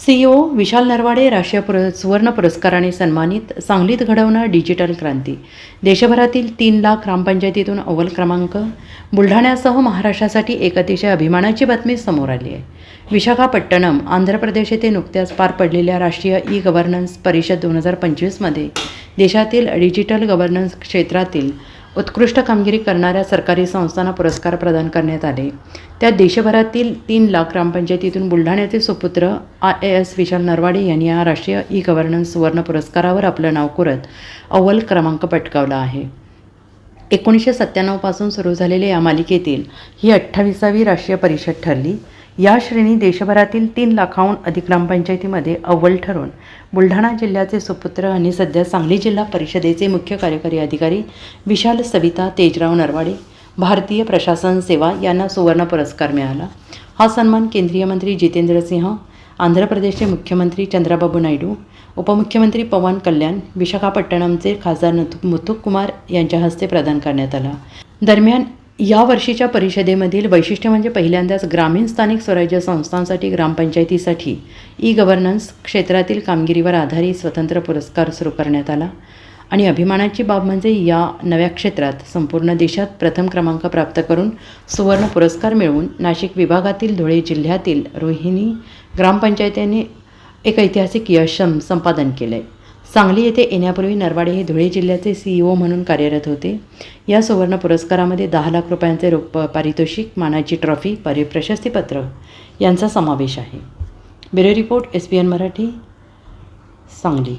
CEO विशाल नरवाडे राष्ट्रीय पुर सुवर्ण पुरस्काराने सन्मानित सांगलीत घडवणं डिजिटल क्रांती. देशभरातील तीन लाख ग्रामपंचायतीतून अव्वल क्रमांक. बुलढाण्यासह महाराष्ट्रासाठी एक अतिशय अभिमानाची बातमी समोर आली आहे. विशाखापट्टणम आंध्र प्रदेश येथे नुकत्याच पार पडलेल्या राष्ट्रीय ई गव्हर्नन्स परिषद दोन हजार पंचवीसमध्ये देशातील डिजिटल गव्हर्नन्स क्षेत्रातील उत्कृष्ट कामगिरी करणाऱ्या सरकारी संस्थांना पुरस्कार प्रदान करण्यात आले. त्यात देशभरातील तीन लाख ग्रामपंचायतीतून बुलढाण्याचे सुपुत्र I A S Vishal Narwade यांनी या राष्ट्रीय ई गव्हर्नन्स सुवर्ण पुरस्कारावर आपलं नाव करत अव्वल क्रमांक पटकावला आहे. एकोणीसशे सत्त्याण्णवपासून सुरू झालेल्या या मालिकेतील ही अठ्ठावीसावी राष्ट्रीय परिषद ठरली. या श्रेणी देशभरातील तीन लाखाहून अधिक ग्रामपंचायतीमध्ये अव्वल ठरून बुलढाणा जिल्ह्याचे सुपुत्र आणि सध्या सांगली जिल्हा परिषदेचे मुख्य कार्यकारी अधिकारी विशाल सविता तेजराव नरवाडे भारतीय प्रशासन सेवा यांना सुवर्ण पुरस्कार मिळाला. हा सन्मान केंद्रीय मंत्री जितेंद्र सिंह आंध्र प्रदेशचे मुख्यमंत्री चंद्राबाबू नायडू उपमुख्यमंत्री पवन कल्याण विशाखापट्टणमचे खासदार नथु मुथुक कुमार यांच्या हस्ते प्रदान करण्यात आला. दरम्यान या वर्षीच्या परिषदेमधील वैशिष्ट्य म्हणजे पहिल्यांदाच ग्रामीण स्थानिक स्वराज्य संस्थांसाठी ग्रामपंचायतीसाठी ई गव्हर्नन्स क्षेत्रातील कामगिरीवर आधारित स्वतंत्र पुरस्कार सुरू करण्यात आला. आणि अभिमानाची बाब म्हणजे या नव्या क्षेत्रात संपूर्ण देशात प्रथम क्रमांक प्राप्त करून सुवर्ण पुरस्कार मिळवून नाशिक विभागातील धुळे जिल्ह्यातील रोहिणी ग्रामपंचायतीने एक ऐतिहासिक यश संपादन केलं आहे सांगली येथे येण्यापूर्वी नरवाडे हे धुळे जिल्ह्याचे सीईओ म्हणून कार्यरत होते. या सुवर्ण पुरस्कारामध्ये दहा लाख रुपयांचे रोप पारितोषिक मानाची ट्रॉफी परि प्रशस्तीपत्र यांचा समावेश आहे. Bureau report S P N Marathi Sangli.